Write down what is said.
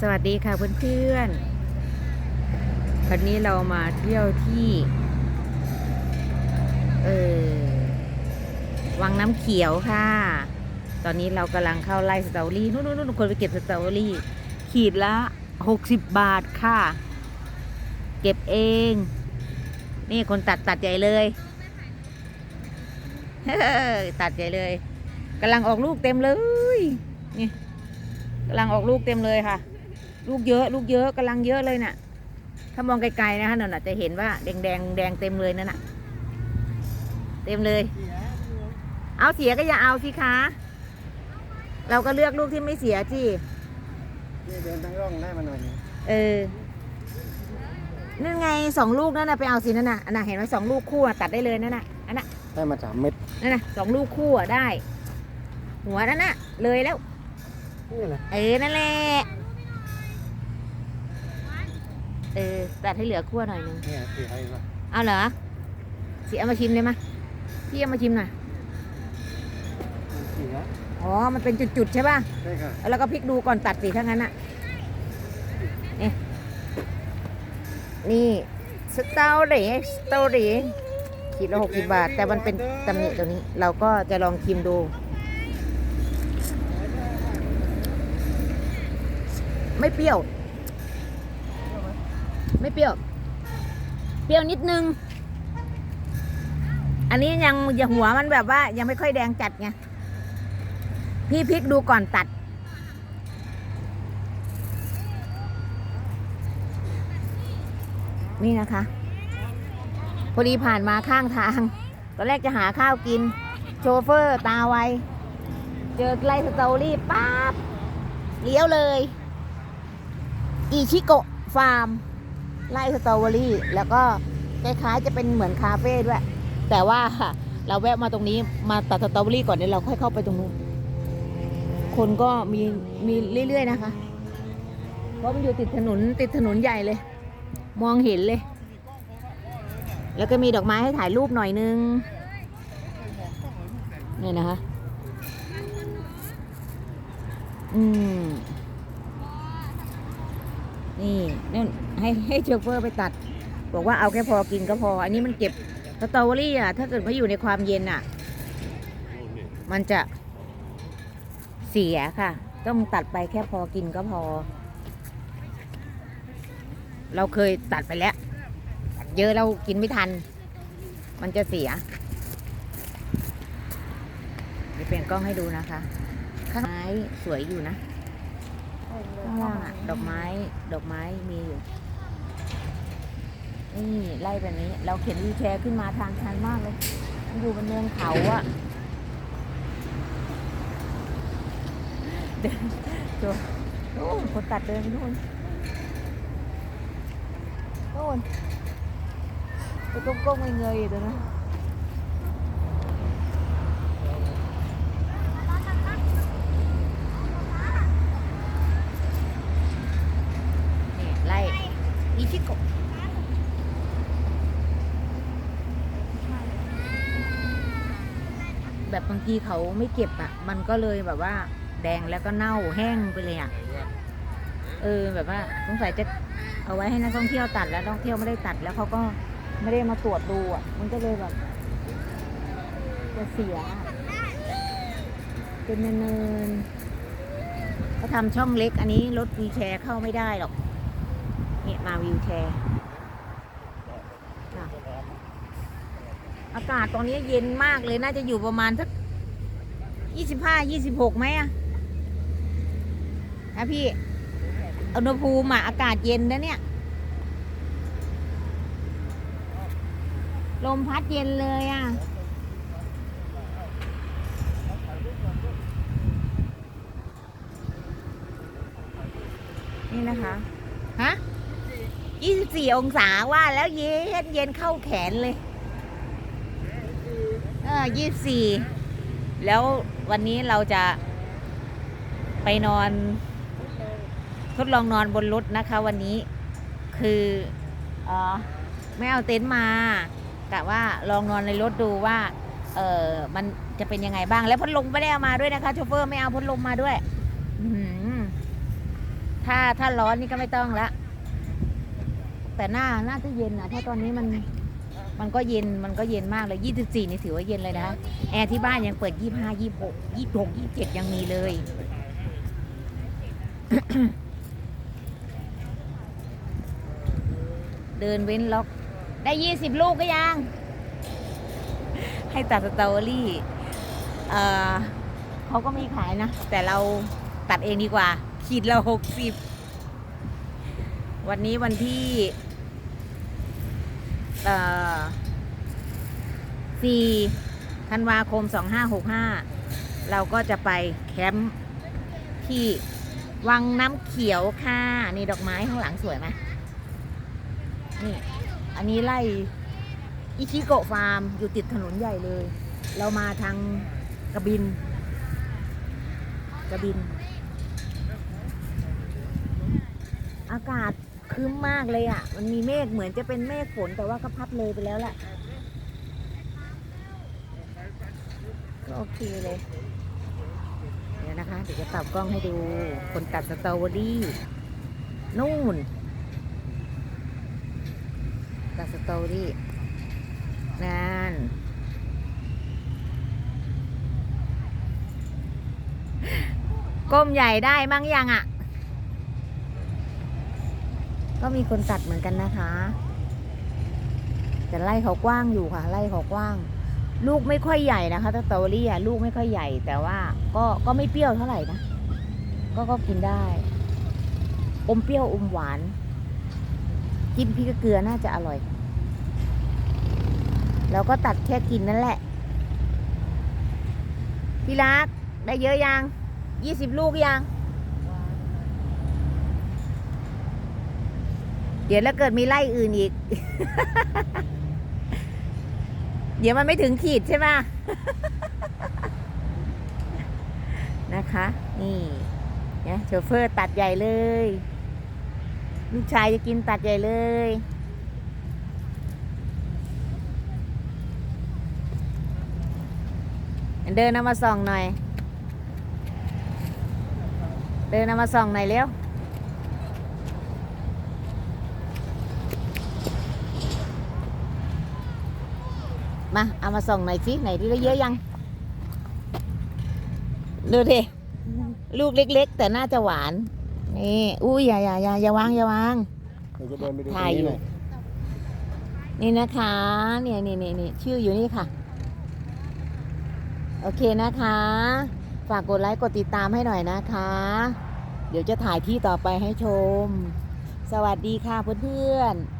สวัสดีค่ะเพื่อนๆ วันนี้เรามาเที่ยวที่ เออวังน้ำเขียวค่ะ ตอนนี้เรากำลังเข้าไล่สตรอเบอรี่นู่นนู่นคนไปเก็บสตรอเบอรี่ ขีดละหกสิบบาทค่ะ เก็บเอง นี่คนตัดตัดใหญ่เลย ตัดใหญ่เลยกำลังออกลูกเต็มเลย นี่ กำลังออกลูกเต็มเลยค่ะ ลูกเยอะ ลูกเยอะกำลังเยอะเลยน่ะ ถ้ามองไกลๆนะคะนั่นน่ะจะเห็นว่าแดงแดงๆแดงเต็มเลยนั่นน่ะ เต็มเลย เอาเสียก็อย่าเอาสิคะ เราก็เลือกลูกที่ไม่เสียจีนี่เดินทั้งร่องได้มาหน่อยนึงเออนั่นไงสองลูกนั่นน่ะไปเอาสินั่นน่ะอันน่ะเห็นไหมสองลูกคู่อะตัดได้เลยนั่นน่ะอันน่ะได้มาสามเม็ดนั่นน่ะสองลูกคู่อะได้ หัวนั่นน่ะเลยแล้ว นี่แหละ เออ นั่นแหละ เออตัดให้เหลือขั้วหน่อยหนึง เนี่ยสีอะไรวะเอาเหรอสิเอามาชิมเลยมะพี่เอามาชิมหน่อย สีนะอ๋อ มันเป็นจุดๆใช่ป่ะ ใช่ค่ะแล้วก็พลิกดูก่อนตัดสิถ้างั้นอะนี่ นี่สตอรี่สตอรี่ขีดละหกสิบบาท แต่มันเป็นตำหนิตัวนี้ เราก็จะลองชิมดู ไม่เปรี้ยว ไม่เปรี้ยว เปรี้ยวนิดนึง อันนี้ยังย่าหัวมันแบบว่า ยังไม่ค่อยแดงจัดไง พี่พลิกดูก่อนตัด นี่นะคะ พอดีผ่านมาข้างทาง ตอนแรกจะหาข้าวกิน โชเฟอร์ตาไว เจอไล่สตรอเบอรี่ปั๊บเลี้ยวเลย อีชิโกะฟาร์มไล่สตรอเบอรี่ แล้วก็คล้ายๆจะเป็นเหมือนคาเฟ่ด้วย แต่ว่าเราแวะมาตรงนี้มาตัดสตรอเบอรี่ก่อนเดี๋ยวเราค่อยเข้าไปตรงนู้นคนก็มีมีเรื่อยๆนะคะ เพราะมันอยู่ติดถนนติดถนนใหญ่เลย มองเห็นเลย แล้วก็มีดอกไม้ให้ถ่ายรูปหน่อยนึงนี่นะคะ อืม นี่นี่นให้ให้โชเฟอร์ไปตัด บอกว่าเอาแค่พอกินก็พอ อันนี้มันเก็บสตรอเบอรี่อะ ถ้าเกิดว่าอยู่ในความเย็นอะ มันจะเสียค่ะ ต้องตัดไปแค่พอกินก็พอ เราเคยตัดไปแล้ว ตัดเยอะเรากินไม่ทัน มันจะเสียเดี๋ยวเปลี่ยนกล้องให้ดูนะคะ ข้างไม้สวยอยู่นะ ข้างล่างอะดอกไม้ดอกไม้มีอยู่นี่ไล่แบบนี้ เราเข็นวีแชร์ขึ้นมาทางชันมากเลยอยู่บนเนินเขาอะเดินโอ้คนตัดเดินไปนู่นโน่นไปก้มๆเงยๆอยู่ตรงนั้นไล่ อีชิโกะแบบบางทีเขาไม่เก็บอะ มันก็เลยแบบว่า แดงแล้วก็เน่าแห้งไปเลยอะ เออแบบว่าสงสัยจะเอาไว้ให้นักท่องเที่ยวตัดแล้วนักท่องเที่ยวไม่ได้ตัดแล้วเขาก็ไม่ได้มาตรวจดูอะ มันก็เลยแบบจะเสียอะเป็นเนินๆเขาทำช่องเล็ก อันนี้รถวีลแชร์เข้าไม่ได้หรอก เนี่ยมาวีลแชร์อากาศตอนนี้เย็นมากเลยน่าจะอยู่ประมาณสักยี่สิบห้ายี่สิบหกไหมอะนะพี่อุณหภูมิอะอากาศเย็นนะเนี่ย ลมพัดเย็นเลยอะนี่นะคะ ฮะ ยี่สิบสี่องศาว่าแล้วเย็นเย็นเข้าแขนเลยเออยี่สี่แล้ววันนี้เราจะไปนอน ทดลองนอนบนรถนะคะวันนี้คือออไม่เอาเต็นท์มากะว่าลองนอนในรถดูว่าเออมันจะเป็นยังไงบ้างแล้วพัดลมไม่ได้เอามาด้วยนะคะโชเฟอร์ไม่เอาพัดลมมาด้วยถ้าถ้าร้อนนี่ก็ไม่ต้องละ แต่หน้าน่าจะเย็นนะเพราะตอนนี้มันมันก็เย็นมันก็เย็นมากเลย 24 นี่ถือว่าเย็นเลยนะคะแอร์ที่บ้านยังเปิด 25 26 26 27 ยังมีเลย เดินเว้นล็อก ได้ 20 ลูกก็ยัง ให้ตัดสตอรี่เออเขาก็มีขายนะ แต่เราตัดเองดีกว่า ขีดละหกสิบ วันนี้วันที่เอ่อสี่ธันวาคมสองห้าหกห้าเราก็จะไปแคมป์ที่วังน้ำเขียวค่ะ นี่ดอกไม้ข้างหลังสวยไหมนี่ อันนี้ไล่อิชิโกะฟาร์มอยู่ติดถนนใหญ่เลย เรามาทางกระบิน กระบิน อากาศ ครึ้มมากเลยอะ มันมีเมฆเหมือนจะเป็นเมฆฝนแต่ว่าก็พัดเลยไปแล้วแหละก็โอเคเลย เดี๋ยวนะคะ เดี๋ยวจะตับกล้องให้ดู คนตัดสตรอเบอรี่นู่น ตัดสตรอเบอรี่นั่นก้มใหญ่ได้มั้งยังอะ่ะ ก็มีคนตัดเหมือนกันนะคะ แต่ไล่เขากว้างอยู่ค่ะ ไล่เขากว้าง ลูกไม่ค่อยใหญ่นะคะสตรอเบอรี่อะลูกไม่ค่อยใหญ่ แต่ว่าก็ก็ไม่เปรี้ยวเท่าไหร่นะก็ก็กินได้ อมเปรี้ยวอมหวาน กินพริกเกลือน่าจะอร่อยเราก็ตัดแค่กินนั่นแหละ พี่รักได้เยอะยังยี่สิบลูกยัง เดี๋ยวแล้วเกิดมีไล่อื่นอีก เดี๋ยวมันไม่ถึงขีดใช่ไหมนะคะ นี่นะโชเฟอร์ตัดใหญ่เลย ลูกชายจะกินตัดใหญ่เลย เดินเอามาส่องหน่อย เดินเอามาส่องหน่อยเร็ว มา เอามาส่องหน่อยสิไหนที่ได้เยอะยัง ดูดิ ลูกเล็ก ๆ แต่น่าจะหวาน นี่ อุ้ยอย่าอย่าอย่าอย่าวางอย่าวางเราจะเดินไปดูตรงถ่ายนี้อยู่หน่อยนี่นะคะ เนี่ยนี่นี่นี่ชื่ออยู่นี่ค่ะ โอเคนะคะ ฝากกดไลค์กดติดตามให้หน่อยนะคะ เดี๋ยวจะถ่ายที่ต่อไปให้ชม สวัสดีค่ะเพื่อนๆ